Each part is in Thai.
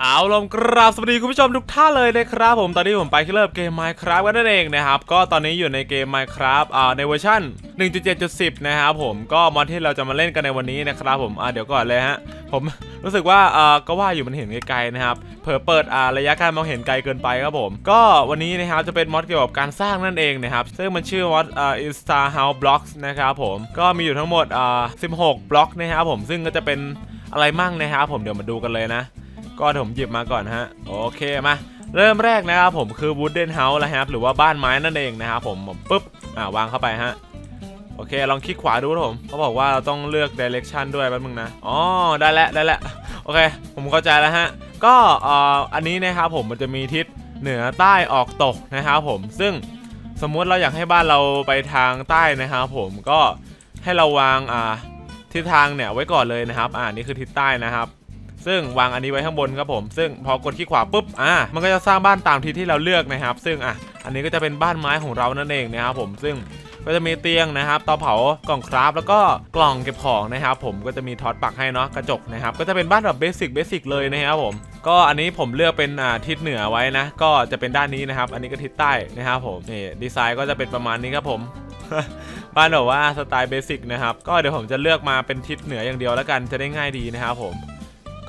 เอาลมกราบสวัสดีคุณผู้ชมทุกท่านเลยนะครับ ผมตอนนี้ผมไปที่เริ่มเกม Minecraft กันนั่นเองนะครับ ก็ตอนนี้อยู่ในเกม Minecraft อ่าในเวอร์ชัน1.7.10 นะครับผมก็มอดที่เราจะมาเล่นกันในวันนี้นะครับผมอ่าเดี๋ยวก่อนเลยฮะ ผมรู้สึกว่าอ่าก็ว่าอยู่มันเห็นไกลๆนะครับเผลอเปิดอ่าระยะการมองเห็นไกลเกินไปครับผม ก็วันนี้นะครับจะเป็นมอดเกี่ยวกับการสร้างนั่นเองนะครับซึ่งมันชื่อมอดอ่า Insta House Blocks นะครับผมก็มีอยู่ทั้งหมดอ่า16 บล็อกนะครับผมซึ่งก็จะเป็นอะไรมั่งนะครับผมเดี๋ยวมาดูกันเลยนะ ก็ผมหยิบมาก่อนฮะ โอเคมาเริ่มแรกนะครับผมคือ wooden house แล้วครับหรือว่าบ้านไม้นั่นเองนะครับผมปุ๊บอ่าวางเข้าไปฮะโอเคลองคลิกขวาดูครับผมเขาบอกว่าเราต้องเลือก direction ด้วยแป๊บนึงนะอ๋อได้แล้วได้แล้วโอเค ผมเข้าใจแล้วฮะ ก็อ่อันนี้นะครับผมมันจะมีทิศเหนือใต้ออกตกนะครับผมซึ่งสมมุติเราอยากให้บ้านเราไปทางใต้นะครับผมก็ให้เราวางอ่าทิศทางเนี่ยไว้ก่อนเลยนะครับ อ่านี่คือทิศใต้นะครับ ซึ่งวางอันนี้ไว้ข้างบนครับผม ซึ่งพอกดคลิกขวาปุ๊บอ่ามันก็จะสร้างบ้านตามที่ที่เราเลือกนะครับ ซึ่งอะอันนี้ก็จะเป็นบ้านไม้ของเรานั่นเองนะครับผมซึ่งก็จะมีเตียงนะครับเตาเผากล่องคราฟแล้วก็กล่องเก็บของนะครับผมก็จะมีท็อตปักให้เนาะกระจกนะครับก็จะเป็นบ้านแบบเบสิกเบสิกเลยนะครับผมก็อันนี้ผมเลือกเป็นอ่าทิศเหนือไว้นะ ก็จะเป็นด้านนี้นะครับ อันนี้ก็ทิศใต้นะครับผมนี่ดีไซน์ก็จะเป็นประมาณนี้ครับผมบ้านแบบว่าสไตล์เบสิกนะครับก็เดี๋ยวผมจะเลือกมาเป็นทิศเหนืออย่างเดียวแล้วกันจะได้ง่ายดีนะครับผม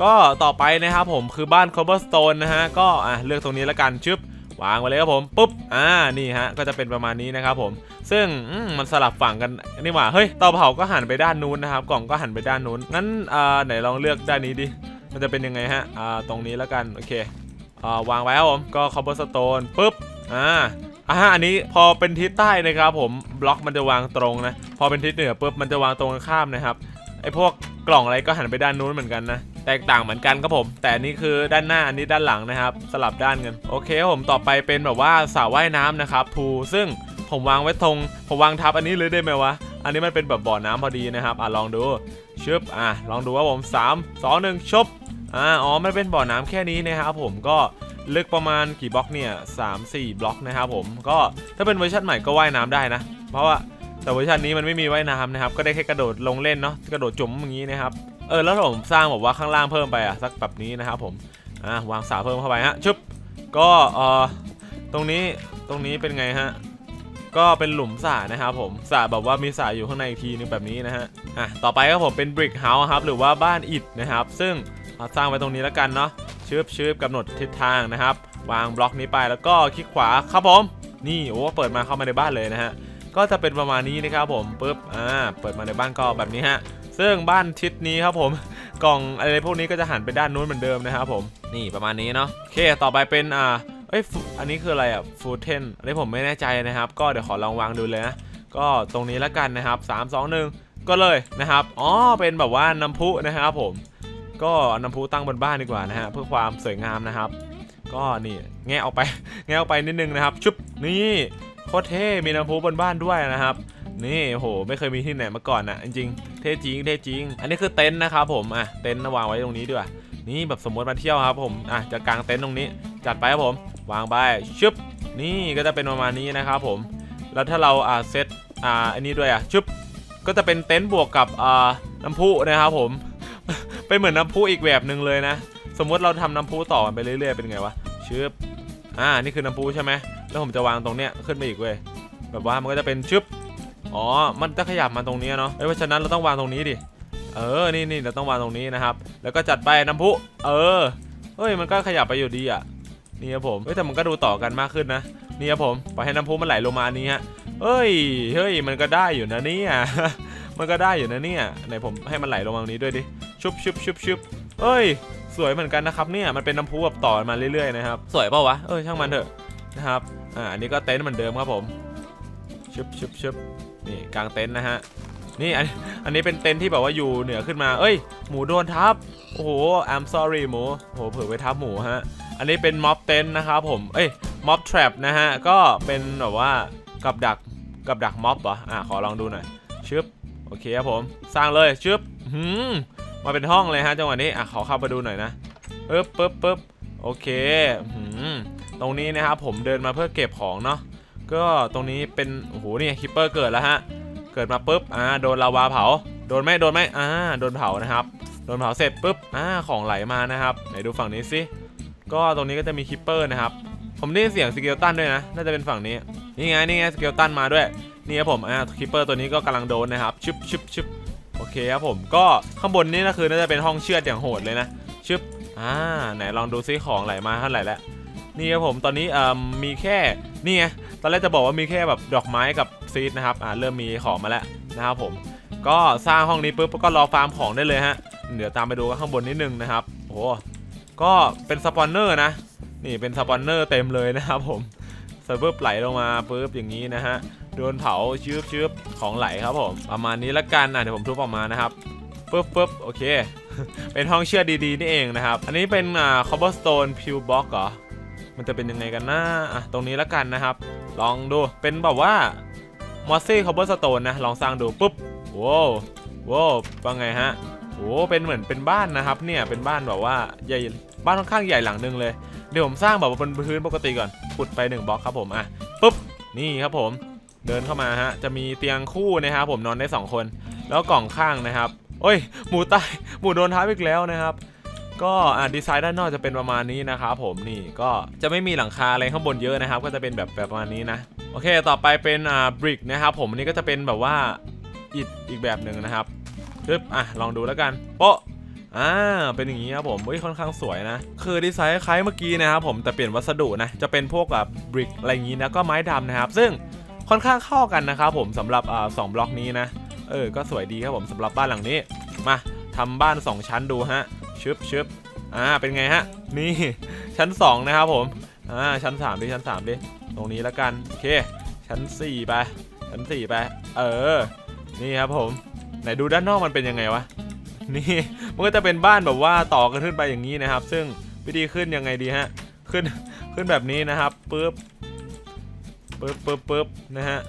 ก็ต่อไปนะครับผมคือบ้าน cobblestone นะฮะก็อะเลือกตรงนี้แล้วกันชึบวางไว้เลยครับผมปุ๊บอ่านี่ฮะก็จะเป็นประมาณนี้นะครับผม ซึ่งมมันสลับฝั่งกันนี่หว่าเฮ้ยเตาเผาก็หันไปด้านนู้นนะครับ กล่องก็หันไปด้านนู้นงั้นอ่าไหนลองเลือกด้านนี้ดิมันจะเป็นยังไงฮะอ่าตรงนี้แล้วกันโอเคอ่าวางไว้ครับผมก็ cobblestone ปุ๊บอ่าอ่าอันนี้พอเป็นทิศใต้นะครับผมบล็อกมันจะวางตรงนะพอเป็นทิศเหนือปุ๊บมันจะวางตรงกันข้ามนะครับไอพวกกล่องอะไรก็หันไปด้านนู้นเหมือนกันนะ แตกต่างเหมือนกันครับผม แต่นี่คือด้านหน้าอันนี้ด้านหลังนะครับ สลับด้านกันโอเคผมต่อไปเป็นแบบว่าสระว่ายน้ำนะครับพูซึ่งผมวางไว้ตรงผมวางทับอันนี้เลยได้ไหมวะอันนี้มันเป็นแบบบ่อน้ำพอดีนะครับอะลองดูชึบอะลองดูว่าผม3 2 1ชบอ่าอ๋อมันเป็นบ่อน้ำแค่นี้นะครับผมก็ลึกประมาณกี่บล็อกเนี่ย3 4บล็อกนะครับผมก็ถ้าเป็นเวอร์ชันใหม่ก็ว่ายน้ำได้นะ เพราะว่าแต่เวอร์ชันนี้มันไม่มีว่ายน้ำนะครับ ก็ได้แค่กระโดดลงเล่นเนาะกระโดดจมอย่างนี้นะครับ เออแล้วผมสร้างแบบว่าข้างล่างเพิ่มไปอะสักแบบนี้นะครับผมอ่าวางสาเพิ่มเข้าไปฮะชึบก็เออตรงนี้ตรงนี้เป็นไงฮะก็เป็นหลุมสระนะครับผมสระแบบว่ามีสระอยู่ข้างในอีกทีนึงแบบนี้นะฮะอะต่อไปครับผมเป็น brick house ครับหรือว่าบ้านอิฐนะครับ ซึ่งเอาสร้างไว้ตรงนี้แล้วกันเนาะชึบชึบกำหนดทิศทางนะครับ วางบล็อกนี้ไปแล้วก็คลิกขวาครับผม นี่โอ้เปิดมาเข้ามาในบ้านเลยนะฮะก็จะเป็นประมาณนี้นะครับผมปุ๊บอ่าเปิดมาในบ้านก็แบบนี้ฮะ ซึ่งบ้านทิศนี้ครับผมกล่องอะไรพวกนี้ก็จะหันไปด้านนู้นเหมือนเดิมนะครับผมนี่ประมาณนี้เนาะโอเคต่อไปเป็นอ่าเอ้ยอันนี้คืออะไรอะฟูเทนอันนี้ผมไม่แน่ใจนะครับ ก็เดี๋ยวขอลองวางดูเลยนะก็ตรงนี้แล้วกันนะครับ 3 2 1 ก็เลยนะครับอ๋อเป็นแบบว่าน้ำพุนะครับผมก็น้ำพุตั้งบนบ้านดีกว่านะฮะเพื่อความสวยงามนะครับ ก็นี่แงะออกไปแงะออกไปนิดนึงนะครับชุบนี่โคตรเท่มีน้ำพุบนบ้านด้วยนะครับ นี่โหไม่เคยมีที่ไหนมาก่อนอะจริงๆเท่จริงเท่จริง อันนี้คือเต็นท์นะครับผมอะเต็นท์วางไว้ตรงนี้ด้วยนี่แบบสมมติมาเที่ยวครับผมอะจะกางเต็นท์ตรงนี้จัดไปครับผม วางไปชึบนี่ก็จะเป็นประมาณนี้นะครับผม แล้วถ้าเราอ่าเซตอ่าอันนี้ด้วยอะชึบก็จะเป็นเต็นท์บวกกับอ่าน้ำพุนะครับผม เป็นเหมือนน้ำพุอีกแบบหนึ่งเลยนะ สมมติเราทำน้ำพุต่อไปเรื่อยๆเป็นไงวะชึบอ่านี่คือน้ำพุใช่ไหมแล้วผมจะวางตรงเนี้ยขึ้นไปอีกเว้ยแบบว่ามันก็จะเป็นชึบ อ๋อ มันจะขยับมาตรงนี้เนาะเอ้ยเพราะฉะนั้นเราต้องวางตรงนี้ดิ เออ นี่นี่เราต้องวางตรงนี้นะครับ แล้วก็จัดไปน้ำพุ เออ เฮ้ย มันก็ขยับไปอยู่ดีอะ นี่ครับผม เฮ้ย แต่มันก็ดูต่อกันมากขึ้นนะ นี่ครับผม ปล่อยให้น้ำพุมันไหลลงมาอันนี้ฮะ เฮ้ย เฮ้ย มันก็ได้อยู่นะเนี่ย มันก็ได้อยู่นะเนี่ย ไหนผมให้มันไหลลงมาตรงนี้ด้วยดิ ชุบชุบชุบชุบเฮ้ย สวยเหมือนกันนะครับเนี่ย มันเป็นน้ำพุแบบต่อมาเรื่อยๆนะครับ สวยเปล่าวะ เออ ช่างมันเถอะนะครับ อ่า อันนี้ก็เต็นท์เหมือนเดิมครับผมชุบชุบชุบ นี่กลางเต็นท์นะฮะนี่อันอันนี้เป็นเต็นท์ที่แบบว่าอยู่เหนือขึ้นมา เอ้ย หมูโดนทับ โอ้โห I'm sorry หมูโอ้โหเผื่อไปทับหมูฮะ อันนี้เป็นม็อบเต็นท์นะครับผม เอ้ย ม็อบแทรปนะฮะ ก็เป็นแบบว่ากับดักกับดักม็อบเหรอ อะ ขอลองดูหน่อย ชึบ โอเคครับผม สร้างเลยชึบหืมมาเป็นห้องเลยฮะจังหวะนี้ อะ ขอเข้าไปดูหน่อยนะปึ๊บปึ๊บปึ๊บโอเคหืมตรงนี้นะครับผมเดินมาเพื่อเก็บของเนาะ ก็ตรงนี้เป็นโอ้โหนี่คิปเปอร์เกิดแล้วฮะ เกิดมาปุ๊บอ่าโดนลาวาเผา โดนไหมโดนไหมอ่าโดนเผานะครับ โดนเผาเสร็จปุ๊บอ่าของไหลมานะครับไหนดูฝั่งนี้สิก็ตรงนี้ก็จะมีคิปเปอร์นะครับ ผมได้เสียงสเกลตันด้วยนะ น่าจะเป็นฝั่งนี้ นี่ไงนี่ไงสเกลตันมาด้วย นี่ครับผมอ่าคิปเปอร์ตัวนี้ก็กำลังโดนนะครับชึบชึบชึบโอเคครับผม ก็ข้างบนนี่ก็คือน่าจะเป็นห้องเชือดอย่างโหดเลยนะชึบอ่าไหนลองดูซิของไหลมาเท่าไหร่แล้ว นี่ครับผมตอนนี้เอ่อมีแค่นี่ไงตอนแรกจะบอกว่ามีแค่แบบดอกไม้กับซีดนะครับอ่าเริ่มมีของมาแล้วนะครับผมก็สร้างห้องนี้ปุ๊บก็รอฟาร์มของได้เลยฮะเดี๋ยวตามไปดูข้างบนนิดนึงนะครับโอ้โหก็เป็นสปอนเนอร์นะนี่เป็นสปอนเนอร์เต็มเลยนะครับผมเซิร์ฟเวอร์ไหลลงมาปุ๊บอย่างนี้นะฮะโดนเผาชืบชืบของไหลครับผมประมาณนี้ละกันอะเดี๋ยวผมทุบออกมานะครับปุ๊บปุ๊บโอเค เป็นห้องเชื่อดดีๆนี่เองนะครับ อันนี้เป็นอ่า cobblestone pew block เหรอ มันจะเป็นยังไงกันนะอะตรงนี้และกันนะครับ ลองดูเป็นแบบว่า mossy cobblestone นะลองสร้างดูปุ๊บว้าวว้าวว่าไงฮะโอ้เป็นเหมือนเป็นบ้านนะครับ เนี่ยเป็นบ้านแบบว่าใหญ่บ้านค่อนข้างใหญ่หลังนึงเลยเดี๋ยวผมสร้างแบบบนพื้นปกติก่อนขุดไป1บล็อกครับผมอะปุ๊บนี่ครับผม เดินเข้ามาฮะจะมีเตียงคู่นะครับผมนอนได้ 2 คน แล้วกล่องข้างนะครับโอ้ยหมูตายหมูโดนท้ายอีกแล้วนะครับ ก็อ่าดีไซน์ด้านนอกจะเป็นประมาณนี้นะครับผมนี่ก็จะไม่มีหลังคาอะไรข้างบนเยอะนะครับ ก็จะเป็นแบบแบบประมาณนี้นะโอเค ต่อไปเป็นอ่าบริกนะครับผมอันนี้ก็จะเป็นแบบว่าอิฐอีกแบบหนึ่งนะครับปึ๊บอะลองดูแล้วกันโปะอ่าเป็นอย่างนี้ครับผมเฮ้ยค่อนข้างสวยนะ คือดีไซน์คล้ายเมื่อกี้นะครับผมแต่เปลี่ยนวัสดุนะจะเป็นพวกแบบบริกอะไรอย่างนี้นะก็ไม้ดำนะครับ ซึ่งค่อนข้างเข้ากันนะครับผมสำหรับอ่าสองบล็อกนี้นะเออก็สวยดีครับผมสำหรับบ้านหลังนี้มาทำบ้าน 2 ชั้นดูฮะ ชึบชึบอ่าเป็นไงฮะ นี่ชั้น 2 นะครับผม อ่าชั้น 3 ดิ ชั้น 3 ดิ ตรงนี้แล้วกัน โอเค ชั้น 4 ไป ชั้น 4 ไป เออ นี่ครับผม ไหนดูด้านนอกมันเป็นยังไงวะ นี่ มันก็จะเป็นบ้านแบบว่าต่อกันขึ้นไปอย่างนี้นะครับ ซึ่งวิธีขึ้นยังไงดีฮะ ขึ้น ขึ้นแบบนี้นะครับปึ๊บปึ๊บปึ๊บปึ๊บนะฮะ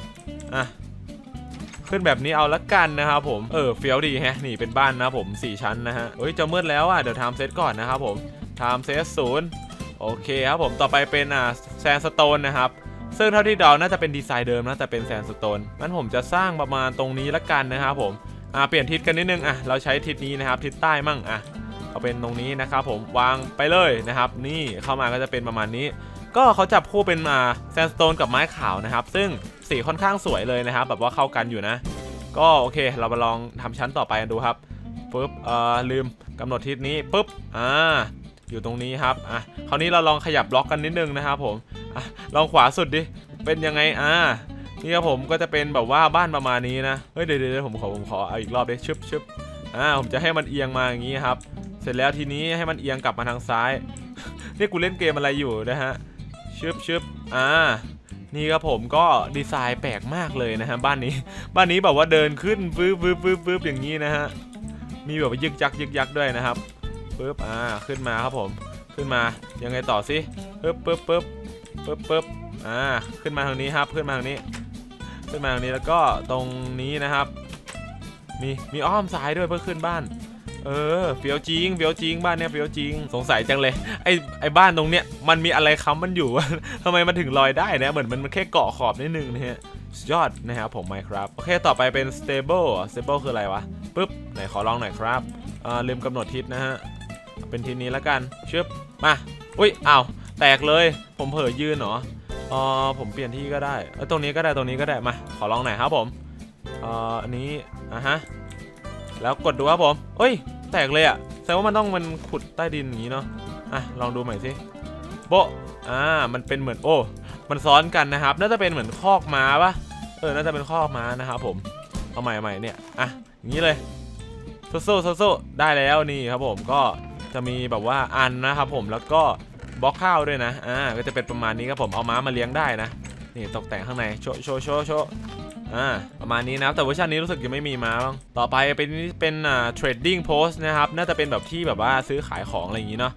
อะ ขึ้นแบบนี้เอาละกันนะครับผมเออเฟี้ยวดีแฮะนี่เป็นบ้านนะผม4ชั้นนะฮะเฮ้ยจะมืดแล้วอะเดี๋ยวทำเซตก่อนนะครับผมทำเซตศูนย์โอเคครับผมต่อไปเป็นอ่าแซนสโตนนะครับซึ่งเท่าที่เดาน่าจะเป็นดีไซน์เดิมนะแต่เป็นแซนสโตนงั้นผมจะสร้างประมาณตรงนี้ละกันนะครับผมอ่าเปลี่ยนทิศกันนิดนึงอะเราใช้ทิศนี้นะครับทิศใต้มั่งอะเอาเป็นตรงนี้นะครับผมวางไปเลยนะครับ นี่เข้ามาก็จะเป็นประมาณนี้ ก็เขาจับคู่เป็นอ่าแซนสโตนกับไม้ขาวนะครับ ซึ่งสีค่อนข้างสวยเลยนะครับ แบบว่าเข้ากันอยู่นะ ก็โอเค เรามาลองทำชั้นต่อไปกันดูครับปุ๊บเอ่อลืมกำหนดทิศนี้ปุ๊บอ่าอยู่ตรงนี้ครับอะคราวนี้เราลองขยับบล็อกกันนิดนึงนะครับผมอะลองขวาสุดดิเป็นยังไงอ่านี่ครับผมก็จะเป็นแบบว่าบ้านประมาณนี้นะเฮ้ยเดี๋ยวเดี๋ยวผมขอผมขอเอาอีกรอบดิชึบชึบอ่าผมจะให้มันเอียงมาอย่างนี้ครับ เสร็จแล้วทีนี้ให้มันเอียงกลับมาทางซ้าย นี่กูเล่นเกมอะไรอยู่นะฮะ ชึบชึบอ่านี่ครับผมก็ดีไซน์แปลกมากเลยนะฮะบ้านนี้ บ้านนี้แบบว่าเดินขึ้นวืบวืบวืบวืบอย่างนี้นะฮะมีแบบยึกยักยึกยักด้วยนะครับปึ๊บอ่าขึ้นมาครับผมขึ้นมายังไงต่อสิปึ๊บปึ๊บปึ๊บปึ๊บปึ๊บอ่าขึ้นมาทางนี้ครับขึ้นมาทางนี้ ขึ้นมาทางนี้แล้วก็ตรงนี้นะครับ มีมีอ้อมซ้ายด้วยเพื่อขึ้นบ้าน เออเฟี้ยวจริงเฟี้ยวจริงบ้านเนี้ยเฟี้ยวจริงสงสัยจังเลยไอไอบ้านตรงเนี้ยมันมีอะไรค้ำมันอยู่ ทำไมมันถึงลอยได้นะเหมือนมันมันแค่เกาะขอบนิดนึงนะฮะยอดนะครับผม Minecraft โอเคต่อไปเป็น stable stable คืออะไรวะปึ๊บไหนขอลองหน่อยครับอ่าลืมกำหนดทิศนะฮะเป็นทิศนี้แล้วกันชึบมาอุ้ยอ้าวแตกเลย ผมเผลอยืนเหรออ๋อผมเปลี่ยนที่ก็ได้เออตรงนี้ก็ได้ตรงนี้ก็ได้มาขอลองหน่อยครับผมอ่ออันนี้อะฮะแล้วกดดูครับผมเอ้ย แตกเลยอะแสดงว่ามันต้องมันขุดใต้ดินอย่างนี้เนาะอะลองดูใหม่สิโบอ่ามันเป็นเหมือนโอ้ มันซ้อนกันนะครับ น่าจะเป็นเหมือนคอกม้าปะเออน่าจะเป็นคอกม้านะครับผมเอาใหม่ใหม่เนี่ยอะอย่างนี้เลยโซโซโซโซได้แล้วนี่ครับผมก็จะมีแบบว่าอันนะครับผมแล้วก็บล็อกข้าวด้วยนะอ่าก็จะเป็นประมาณนี้ครับผมเอาม้ามาเลี้ยงได้นะนี่ตกแต่งข้างในโชว์โชว์โชว์โชว์ อ่าประมาณนี้นะครับแต่เวอร์ชันนี้รู้สึกยังไม่มีมาบ้างต่อไปเป็นเป็นอ่า trading post นะครับน่าจะเป็นแบบที่แบบว่าซื้อขายของอะไรอย่างนี้เนาะ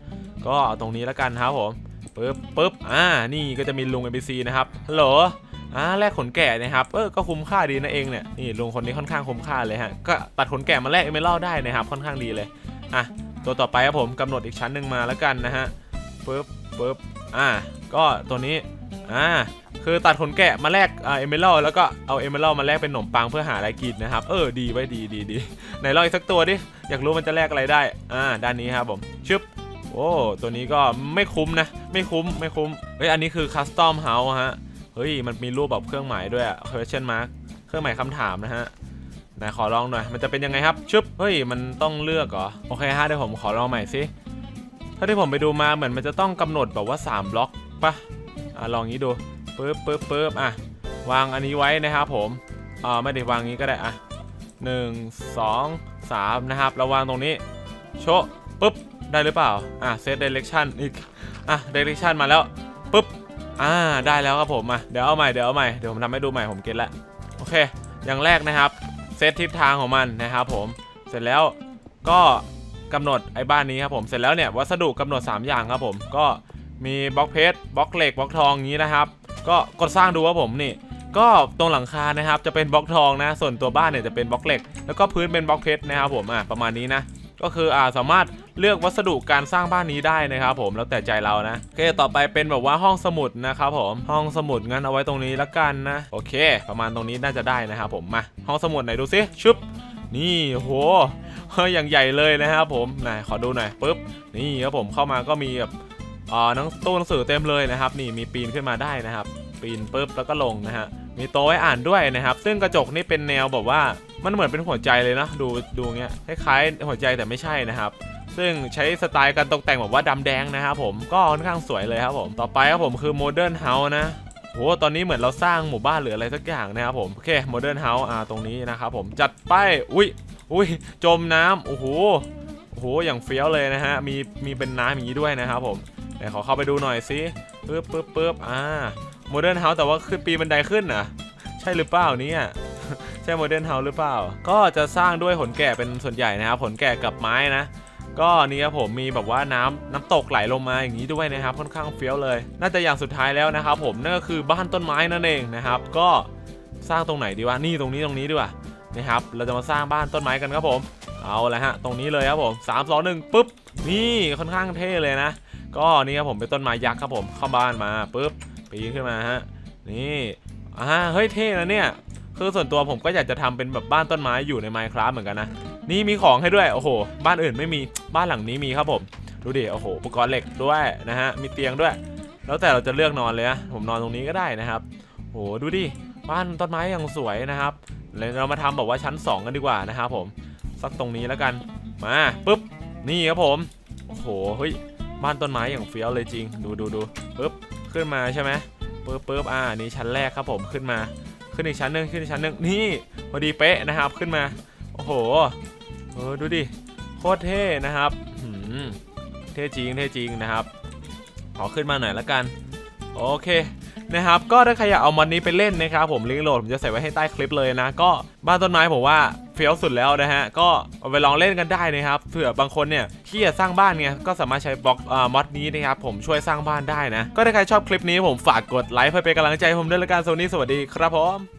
ก็เอาตรงนี้แล้วกันครับผมปึ๊บปึ๊บอ่านี่ก็จะมีลุง NPC นะครับฮัลโหลอ่าแลกขนแกะนะครับเออก็คุ้มค่าดีนะเองเนี่ยนี่ลุงคนนี้ค่อนข้างคุ้มค่าเลยฮะก็ตัดขนแกะมาแลกเอเมอรัลได้นะครับค่อนข้างดีเลยอะตัวต่อไปครับผมกำหนดอีกชั้นหนึ่งมาแล้วกันนะฮะปึ๊บปึ๊บอ่าก็ตัวนี้ อ่าคือตัดขนแกะมาแลกอ่าเอเมอรัลแล้วก็เอาเอเมอรัลมาแลกเป็นขนมปังเพื่อหาอะไรกินนะครับ เออดีไว้ดีดีดีไหนลองอีกสักตัวดิ อยากรู้มันจะแลกอะไรได้ อ่า ด้านนี้ครับผม ชึบ โอ้ ตัวนี้ก็ไม่คุ้มนะ ไม่คุ้มไม่คุ้ม เฮ้ย อันนี้คือคัสตอมเฮาส์ฮะ เฮ้ย มันมีรูปแบบเครื่องหมายด้วยอะ question mark เครื่องหมายคำถามนะฮะไหนขอลองหน่อย มันจะเป็นยังไงครับ ชึบ เฮ้ย มันต้องเลือกเหรอ โอเคฮะเดี๋ยวผมขอลองใหม่สิถ้าที่ผมไปดูมาเหมือนมันจะต้องกำหนดแบบว่า 3 บล็อกปะ อะลองงี้ดูปึ๊บปึ๊บปึ๊บอะวางอันนี้ไว้นะครับผมอ่าไม่ได้วางงี้ก็ได้อะหนึ่งสองสามนะครับเราวางตรงนี้โชะปึ๊บได้หรือเปล่าอะเซตเดเรคชั่นอีกอะเดเรคชั่นมาแล้วปึ๊บอ่าได้แล้วครับผมมาเดี๋ยวเอาใหม่เดี๋ยวเอาใหม่เดี๋ยวผมทำให้ดูใหม่ผมเก็ตล้วโอเค อย่างแรกนะครับเซตทิศทางของมันนะครับผมเสร็จแล้วก็กำหนดไอ้บ้านนี้ครับผมเสร็จแล้วเนี่ยวัสดุกำหนด 3 อย่างครับผมก็ มีบล็อกเพชรบล็อกเหล็กบล็อกทองอย่างนี้นะครับ ก็กดสร้างดูครับผมนี่ ก็ตรงหลังคานะครับจะเป็นบล็อกทองนะ ส่วนตัวบ้านเนี่ยจะเป็นบล็อกเหล็ก แล้วก็พื้นเป็นบล็อกเพชรนะครับผมอะประมาณนี้นะก็คืออ่าสามารถเลือกวัสดุการสร้างบ้านนี้ได้นะครับผมแล้วแต่ใจเรานะโอเคต่อไปเป็นแบบว่าห้องสมุดนะครับผมห้องสมุดงั้นเอาไว้ตรงนี้ละกันนะ โอเค ประมาณตรงนี้น่าจะได้นะครับผมมาห้องสมุดไหนดูซิชึบนี่โหอย่างใหญ่เลยนะครับผมไหนขอดูหน่อยปุ๊บนี่ครับผมเข้ามาก็มีแบบ หนังตู้หนังสือเต็มเลยนะครับ นี่มีปีนขึ้นมาได้นะครับ ปีนปุ๊บแล้วก็ลงนะฮะมีโต๊ะไว้อ่านด้วยนะครับ ซึ่งกระจกนี่เป็นแนวแบบว่ามันเหมือนเป็นหัวใจเลยนะดูดูเงี้ยคล้ายๆหัวใจแต่ไม่ใช่นะครับซึ่งใช้สไตล์การตกแต่งแบบว่าดำแดงนะครับผมก็ค่อนข้างสวยเลยครับผมต่อไปครับผมคือโมเดิร์นเฮาส์นะโหตอนนี้เหมือนเราสร้างหมู่บ้านหรืออะไรสักอย่างนะครับผมโอเคโมเดิร์นเฮาส์อ่าตรงนี้นะครับผมจัดไปอุ้ยอุ้ยจมน้ำโอ้โหโอ้โหอย่างเฟี้ยวเลยนะฮะมีมีเป็นน้ำอย่างนี้ด้วยนะครับผม เดี๋ยวขอเข้าไปดูหน่อยสิปึ๊บปึ๊บปึ๊บอ่าโมเดิร์นเฮาส์แต่ว่าขึ้นปีบันไดขึ้นนะใช่หรือเปล่าเนี่ยใช่โมเดิร์นเฮาส์หรือเปล่า ก็จะสร้างด้วยผลแกะเป็นส่วนใหญ่นะครับผลแกะกับไม้นะก็นี่ครับผมมีแบบว่าน้ำน้ำตกไหลลงมาอย่างนี้ด้วยนะครับค่อนข้างเฟี้ยวเลย น่าจะอย่างสุดท้ายแล้วนะครับผมนั่นก็คือบ้านต้นไม้นั่นเองนะครับ ก็สร้างตรงไหนดีวะนี่ตรงนี้ตรงนี้ดีกว่านะครับเราจะมาสร้างบ้านต้นไม้กันครับผม เอาละฮะตรงนี้เลยครับผม3 2 1ปุ๊บนี่ค่อนข้างเท่เลยนะ ก็นี่ครับผมเป็นต้นไม้ยักษ์ครับผมเข้าบ้านมาปุ๊บปีนขึ้นมาฮะนี่อ่าเฮ้ยเท่นะเนี่ย คือส่วนตัวผมก็อยากจะทำเป็นแบบบ้านต้นไม้อยู่ใน Minecraft เหมือนกันนะนี่มีของให้ด้วยโอ้โห บ้านอื่นไม่มีบ้านหลังนี้มีครับผม ดูดิโอ้โหอุปกรณ์เหล็กด้วยนะฮะมีเตียงด้วย แล้วแต่เราจะเลือกนอนเลยนะผมนอนตรงนี้ก็ได้นะครับโอ้โหดูดิบ้านต้นไม้อย่างสวยนะครับเลยเรามาทำแบบว่าชั้น 2 กันดีกว่านะครับผมสักตรงนี้แล้วกันมาปุ๊บนี่ครับผมโอ้โหเฮ้ย บ้านต้นไม้อย่างเฟี้ยวเลยจริง ดูดูดูปึ๊บขึ้นมาใช่ไหมปึ๊บปึ๊บอ่านี่ชั้นแรกครับผมขึ้นมา ขึ้นอีกชั้นหนึ่งขึ้นอีกชั้นหนึ่งนี่พอดีเป๊ะนะครับขึ้นมาโอ้โหเออดูดิโคตรเท่นะครับเท่จริงเท่จริงนะครับขอขึ้นมาหน่อยละกัน โอเค นะครับก็ถ้าใครอยากเอามันนี้ไปเล่นนะครับผมลิงก์โหลดผมจะใส่ไว้ให้ใต้คลิปเลยนะ ก็บ้านต้นไม้ผมว่าเฟี้ยวสุดแล้วนะฮะก็เอาไปลองเล่นกันได้นะครับเผื่อบางคนเนี่ยที่จะสร้างบ้านเนี่ยก็สามารถใช้บล็อกอ่ามอดนี้นะครับผมช่วยสร้างบ้านได้นะ ก็ถ้าใครชอบคลิปนี้ผมฝากกดไลค์เพื่อเป็นกำลังใจผมด้วยละกันสวัสดีสวัสดีครับผม